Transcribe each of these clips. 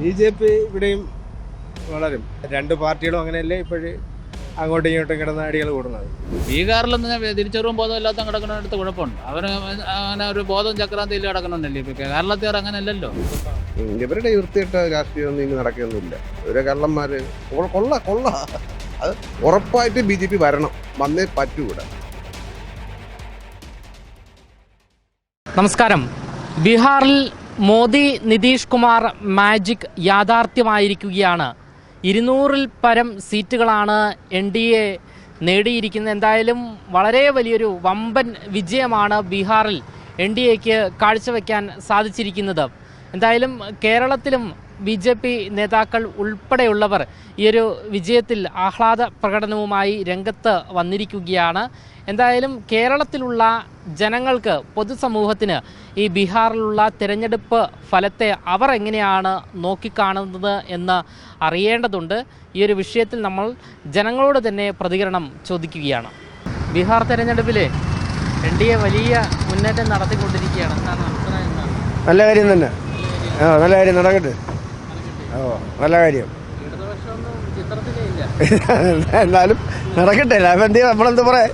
B J P ഇവിടെയും വളരും. രണ്ട് പാർട്ടികളും അങ്ങനെയല്ലേ ഇപ്പോഴും അങ്ങോട്ടും ഇങ്ങോട്ടും കിടന്ന അടികൾ കൂടുന്നത്? ബീഹാറിലൊന്നും ഞാൻ തിരിച്ചറിവും ബോധം ഇല്ലാത്ത കിടക്കണടുത്ത് കുഴപ്പമുണ്ട്. അവർ അങ്ങനെ ഒരു ബോധം ചക്രാന്തിയിൽ കിടക്കണമെന്നല്ലേ ഇപ്പൊ കേരളത്തിൽ അങ്ങനെയല്ലല്ലോ? ഇവരുടെ വൃത്തിയിട്ട രാഷ്ട്രീയമൊന്നും ഇനി നടക്കുകയൊന്നുമില്ല. ഇവരെ കള്ളന്മാര് കൊള്ള കൊള്ള അത് ഉറപ്പായിട്ട് ബി ജെ പി വരണം. വന്നേ പറ്റൂടെ നമസ്കാരം. ബീഹാറിൽ മോദി നിതീഷ് കുമാർ മാജിക് യാഥാർത്ഥ്യമായിരിക്കുകയാണ്. ഇരുന്നൂറിൽ പരം സീറ്റുകളാണ് എൻ ഡി എ നേടിയിരിക്കുന്നത്. എന്തായാലും വളരെ വലിയൊരു വമ്പൻ വിജയമാണ് ബീഹാറിൽ എൻ ഡി എക്ക് കാഴ്ചവെക്കാൻ സാധിച്ചിരിക്കുന്നത്. എന്തായാലും കേരളത്തിലും ബി ജെ പി നേതാക്കൾ ഉൾപ്പെടെയുള്ളവർ ഈ ഒരു വിജയത്തിൽ ആഹ്ലാദ പ്രകടനവുമായി രംഗത്ത് വന്നിരിക്കുകയാണ്. എന്തായാലും കേരളത്തിലുള്ള ജനങ്ങൾക്ക് പൊതുസമൂഹത്തിന് ഈ ബീഹാറിലുള്ള തിരഞ്ഞെടുപ്പ് ഫലത്തെ അവർ എങ്ങനെയാണ് നോക്കിക്കാണുന്നത് എന്ന് അറിയേണ്ടതുണ്ട്. ഈ ഒരു വിഷയത്തിൽ നമ്മൾ ജനങ്ങളോട് തന്നെ പ്രതികരണം ചോദിക്കുകയാണ്. ബീഹാർ തിരഞ്ഞെടുപ്പിൽ എൻ ഡി എ വലിയ മുന്നേറ്റം നടത്തിക്കൊണ്ടിരിക്കുകയാണ്. എന്താണ് അഭിപ്രായം? നല്ല കാര്യം തന്നെ. ആ നല്ല കാര്യം നടക്കട്ടെ. ഓ നല്ല കാര്യം. എന്നാലും നടക്കട്ടെ അപ്പം എന്ത് ചെയ്യാം? നമ്മളെന്ത് പറയാ?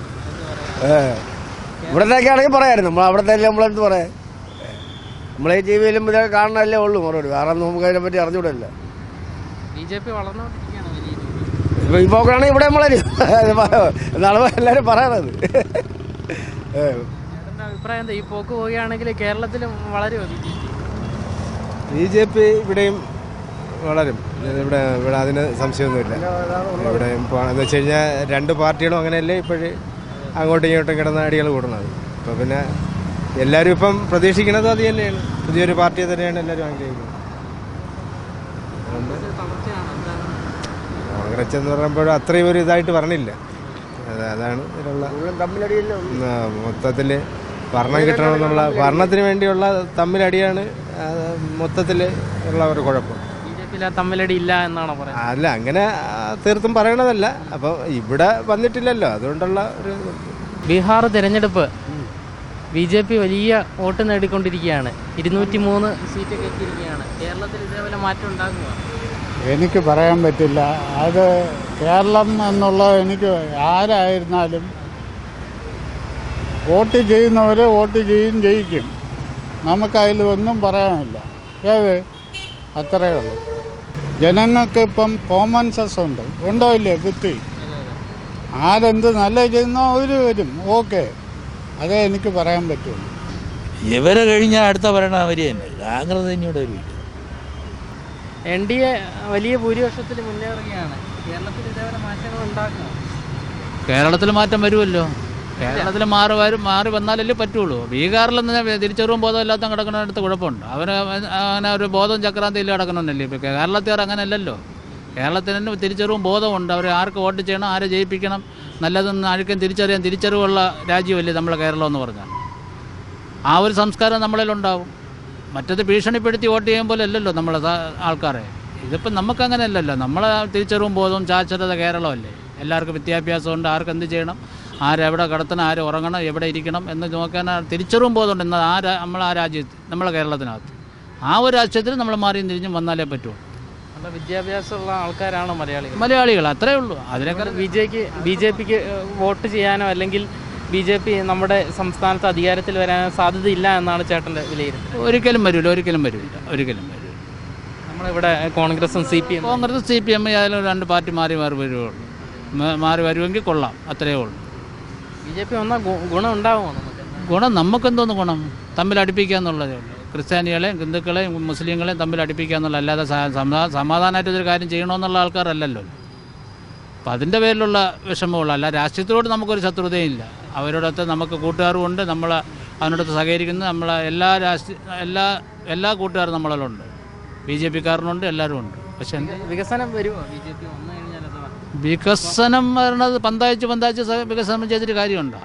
ഇവിടത്തേക്ക് ആണെങ്കിൽ പറയായിരുന്നു. നമ്മൾ അവിടത്തെ നമ്മളെന്ത് പറയാ? നമ്മളെ ടി വിയിലും ഇതൊക്കെ കാണണല്ലേ ഉള്ളൂ മറുപടി വേറെ നമുക്ക് അതിനെ പറ്റി അറിഞ്ഞൂടല്ല ബി ജെ പി വളർന്നുകൊണ്ടിരിക്കുകയാണ് വലിയ രീതിയിൽ ഇപ്പൊ ഈ ഇവിടെ നമ്മളെ എന്നാണ് എല്ലാവരും പറയാറത് അഭിപ്രായം എന്താ? ഈ പോക്ക് പോവുകയാണെങ്കിൽ കേരളത്തിലും വളരുമോ? ബി ജെ പി ഇവിടെയും വളരും. ഇവിടെ ഇവിടെ അതിന് സംശയമൊന്നുമില്ല. ഇവിടെ എന്ന് വെച്ച് കഴിഞ്ഞാൽ രണ്ട് പാർട്ടികളും അങ്ങനെയല്ലേ ഇപ്പോഴും അങ്ങോട്ടും ഇങ്ങോട്ടും കിടന്ന അടികൾ കൂടുന്നത്. അപ്പോൾ പിന്നെ എല്ലാവരും ഇപ്പം പ്രതീക്ഷിക്കുന്നത് അത് തന്നെയാണ്. പുതിയൊരു പാർട്ടിയെ തന്നെയാണ് എല്ലാവരും ആഗ്രഹിക്കുന്നത്. കോൺഗ്രസ് എന്ന് പറയുമ്പോൾ അത്രയും ഒരു ഇതായിട്ട് പറഞ്ഞില്ല അത് അതാണ് മൊത്തത്തിൽ ഭരണം കിട്ടണമെന്നുള്ള ഭരണത്തിന് വേണ്ടിയുള്ള തമ്മിലടിയാണ് മൊത്തത്തിൽ ഉള്ള ഒരു കുഴപ്പം. തമ്മിലടി ഇല്ല എന്നാണോ പറയുന്നത്? അല്ല അങ്ങനെ തീർത്തും പറയണതല്ല. അപ്പോൾ ഇവിടെ വന്നിട്ടില്ലല്ലോ അതുകൊണ്ടുള്ള ഒരു ബീഹാർ തിരഞ്ഞെടുപ്പ്. ബി ജെ പി വലിയ വോട്ട് നേടിക്കൊണ്ടിരിക്കുകയാണ്. ഇരുന്നൂറ്റി മൂന്ന് സീറ്റൊക്കെ എത്തിയിരിക്കുകയാണ് കേരളത്തിൽ ഇതേപോലെ മാറ്റം ഉണ്ടാകുമോ? എനിക്ക് പറയാൻ പറ്റില്ല. അത് കേരളം എന്നുള്ള എനിക്ക് ആരായിരുന്നാലും വോട്ട് ചെയ്യുന്നവര് വോട്ട് ചെയ്യും ജയിക്കും. നമുക്കതിൽ ഒന്നും പറയാനില്ല. ഏത്? അത്രയേ ഉള്ളൂ. ജനങ്ങൾക്ക് ഇപ്പം കോമൺ സെൻസ് ഉണ്ട്. ഉണ്ടോ ഇല്ലേ ബുദ്ധി? ആരെന്ത് നല്ല ചെയ്യുന്നോ അവർ വരും ഓക്കെ. അതേ എനിക്ക് പറയാൻ പറ്റുള്ളൂ. ഇവരെ കഴിഞ്ഞാൽ അടുത്ത ഭരണം അവർ തന്നെ. കോൺഗ്രസ് തന്നെയോടെ വീട്ടിൽ. എൻ ഡി എ വലിയ ഭൂരിപക്ഷത്തിൽ മുന്നേറുകയാണ്. കേരളത്തിൽ ഇതേപോലെ മാറ്റങ്ങൾ ഉണ്ടാക്കണം കേരളത്തിൽ മാറ്റം വരുമല്ലോ. കേരളത്തിൽ മാറി വരും മാറി വന്നാലല്ലേ പറ്റുള്ളൂ. ബീഹാറിൽ നിന്ന് തിരിച്ചറിവും ബോധം ഇല്ലാത്ത കിടക്കുന്നിടത്ത് കുഴപ്പമുണ്ട്. അവന് അങ്ങനെ ഒരു ബോധം ചക്രാന്തിയിൽ കിടക്കണമെന്നല്ലേ ഇപ്പം കേരളത്തിൽ അങ്ങനെ അല്ലല്ലോ കേരളത്തിന് തിരിച്ചറിവും ബോധമുണ്ട് അവർ ആർക്ക് വോട്ട് ചെയ്യണം ആരെ ജയിപ്പിക്കണം നല്ലതെന്ന് ആർക്കും തിരിച്ചറിയാൻ തിരിച്ചറിവുള്ള രാജ്യമല്ലേ നമ്മളെ കേരളം എന്ന് പറഞ്ഞാൽ. ആ ഒരു സംസ്കാരം നമ്മളിലുണ്ടാവും മറ്റത് ഭീഷണിപ്പെടുത്തി വോട്ട് അല്ലല്ലോ നമ്മളെ ആൾക്കാരെ. ഇതിപ്പം നമുക്കങ്ങനെ അല്ലല്ലോ നമ്മളെ തിരിച്ചറിവും ബോധവും സാക്ഷരത കേരളമല്ലേ. എല്ലാവർക്കും വിദ്യാഭ്യാസമുണ്ട്. ആർക്ക് എന്ത് ചെയ്യണം? ആരെവിടെ കിടത്തണം ആര് ഉറങ്ങണം എവിടെ ഇരിക്കണം എന്ന് നോക്കാൻ തിരിച്ചറിവും ബോധമുണ്ട്. എന്നാൽ ആ നമ്മൾ ആ രാജ്യത്ത് നമ്മളെ കേരളത്തിനകത്ത്. ആ ഒരു രാഷ്ട്രീയത്തിൽ നമ്മൾ മാറിയും തിരിഞ്ഞും വന്നാലേ പറ്റുള്ളൂ നല്ല വിദ്യാഭ്യാസമുള്ള ആൾക്കാരാണ് മലയാളികൾ? മലയാളികൾ അത്രേ ഉള്ളൂ. അതിനേക്കാൾ ബി ജെക്ക് ബി ജെ പിക്ക് വോട്ട് ചെയ്യാനോ അല്ലെങ്കിൽ ബി ജെ പി നമ്മുടെ സംസ്ഥാനത്ത് അധികാരത്തിൽ വരാനോ സാധ്യതയില്ല എന്നാണ് ചേട്ടന്റെ വിലയിരുത്തൽ. ഒരിക്കലും വരില്ല ഒരിക്കലും വരില്ല ഒരിക്കലും വരില്ല നമ്മളിവിടെ കോൺഗ്രസും സി പി എം? കോൺഗ്രസും സി പി എം ആയാലും രണ്ട് പാർട്ടി മാറി മാറി വരുവുള്ളൂ. മാറി വരുമെങ്കിൽ കൊള്ളാം അത്രയേ ഉള്ളൂ. ബി ജെ പി വന്നാൽ ഗുണം ഉണ്ടാവുമോ നമുക്ക്? ഗുണം നമുക്കെന്തോന്ന് ഗുണം? തമ്മിൽ അടുപ്പിക്കുക എന്നുള്ളതേ ഉള്ളൂ. ക്രിസ്ത്യാനികളെയും ഹിന്ദുക്കളെയും മുസ്ലിങ്ങളെയും തമ്മിൽ അടുപ്പിക്കുക എന്നുള്ള അല്ലാതെ സമാധാനമായിട്ട് ഇതൊരു കാര്യം ചെയ്യണമെന്നുള്ള ആൾക്കാരല്ലല്ലോ. അപ്പം അതിന്റെ പേരിലുള്ള വിഷമമുള്ള അല്ല രാഷ്ട്രീയത്തോട് നമുക്കൊരു ഇല്ല അവരോടൊത്ത് നമുക്ക് കൂട്ടുകാരും ഉണ്ട് നമ്മൾ അതിനടുത്ത് സഹകരിക്കുന്ന. നമ്മളെ എല്ലാ രാഷ്ട്രീയ എല്ലാ എല്ലാ കൂട്ടുകാരും നമ്മളിലുണ്ട് ബി ജെ പിക്കാരനുണ്ട് എല്ലാവരും ഉണ്ട് പക്ഷേ വികസനം വരുമോ? ബി ജെ പി വികസനം വരണത് പന്തായിച്ച് പന്തായിച്ച് വികസനം ചെയ്തിട്ട് കാര്യമുണ്ടോ?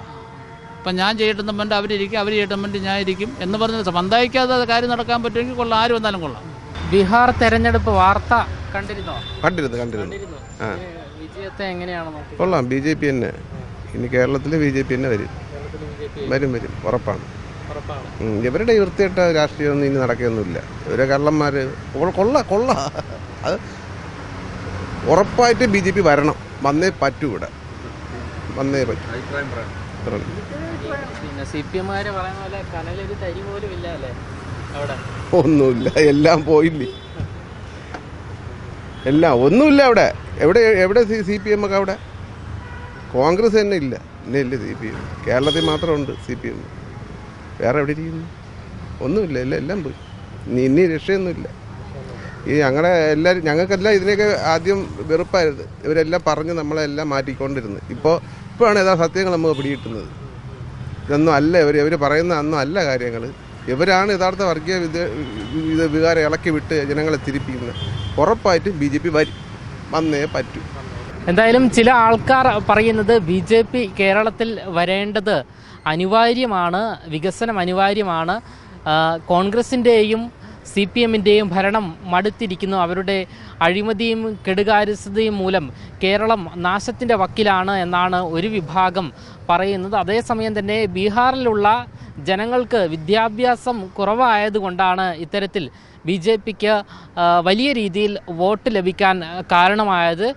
ഇപ്പം ഞാൻ ചെയ്യട്ടെന്ന് വേണ്ട അവരിരിക്കും അവർ ചെയ്യട്ടും വേണ്ടി ഞാൻ ഇരിക്കും എന്ന് പറഞ്ഞാൽ പന്തായിക്കാതെ അത് കാര്യം നടക്കാൻ പറ്റുമെങ്കിൽ കൊള്ളാം. ആര് വന്നാലും കൊള്ളാം. ബീഹാർ തെരഞ്ഞെടുപ്പ് വാർത്ത കണ്ടിരുന്നോ? കണ്ടിരുന്നു കണ്ടിരുന്നു. വിജയത്തെ കൊള്ളാം ബി ജെ പി തന്നെ. ഇനി കേരളത്തിൽ ബി ജെ പി തന്നെ വരും. വരും. വരും ഉറപ്പാണ്. ഇവരുടെ ഈ വൃത്തിയിട്ട രാഷ്ട്രീയമൊന്നും ഇനി നടക്കുകയൊന്നുമില്ല. ഇവരെ കള്ളന്മാർ കൊള്ള കൊള്ള. അത് ഉറപ്പായിട്ട് ബി ജെ പി വരണം. വന്നേ പറ്റൂ ഇവിടെ. വന്നേ പറ്റൂ. ഒന്നുമില്ല. എല്ലാം പോയില്ലേ? എല്ലാം ഒന്നുമില്ല അവിടെ. എവിടെ എവിടെ സി പി എം ഒക്കെ അവിടെ? കോൺഗ്രസ് തന്നെ ഇല്ല. ഇന്നേ ഇല്ല സി പി എം കേരളത്തിൽ മാത്രമുണ്ട് സി പി എം വേറെ എവിടെ ഇരിക്കുന്നു? ഒന്നുമില്ല. എല്ലാം എല്ലാം പോയി. ഇനി ഇനി രക്ഷയൊന്നുമില്ല. ഈ ഞങ്ങളെ എല്ലാവരും ഞങ്ങൾക്കെല്ലാം ഇതിനെയൊക്കെ ആദ്യം വെറുപ്പായിരുന്നു. ഇവരെല്ലാം പറഞ്ഞ് നമ്മളെല്ലാം മാറ്റിക്കൊണ്ടിരുന്നു. ഇപ്പോൾ ഇപ്പോഴാണ് യഥാ സത്യങ്ങൾ നമുക്ക് പിടികിട്ടുന്നത്. ഇതൊന്നും അല്ല ഇവർ ഇവർ പറയുന്ന അന്നും അല്ല കാര്യങ്ങൾ ഇവരാണ് യഥാർത്ഥ വർഗീയ ഇത് വികാരം ഇളക്കി വിട്ട് ജനങ്ങളെ തിരിപ്പിക്കുന്നത്. ഉറപ്പായിട്ടും ബി ജെ പി വരും. വന്നേ പറ്റൂ. എന്തായാലും ചില ആൾക്കാർ പറയുന്നത് ബി ജെ പി കേരളത്തിൽ വരേണ്ടത് അനിവാര്യമാണ് വികസനം അനിവാര്യമാണ്. കോൺഗ്രസിന്റെയും സി പി എമ്മിന്റെയും ഭരണം മടുത്തിരിക്കുന്നു. അവരുടെ അഴിമതിയും കെടുകാര്യസ്ഥതയും മൂലം കേരളം നാശത്തിന്റെ വക്കിലാണ് എന്നാണ് ഒരു വിഭാഗം പറയുന്നത്. അതേസമയം തന്നെ ബീഹാറിലുള്ള ജനങ്ങൾക്ക് വിദ്യാഭ്യാസം കുറവായതുകൊണ്ടാണ് ഇത്തരത്തിൽ ബി ജെ പിക്ക് വലിയ രീതിയിൽ വോട്ട് ലഭിക്കാൻ കാരണമായത്.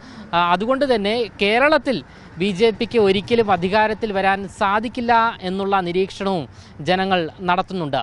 അതുകൊണ്ട് തന്നെ കേരളത്തിൽ ബി ജെ പിക്ക് ഒരിക്കലും അധികാരത്തിൽ വരാൻ സാധിക്കില്ല എന്നുള്ള നിരീക്ഷണവും ജനങ്ങൾ നടത്തുന്നുണ്ട്.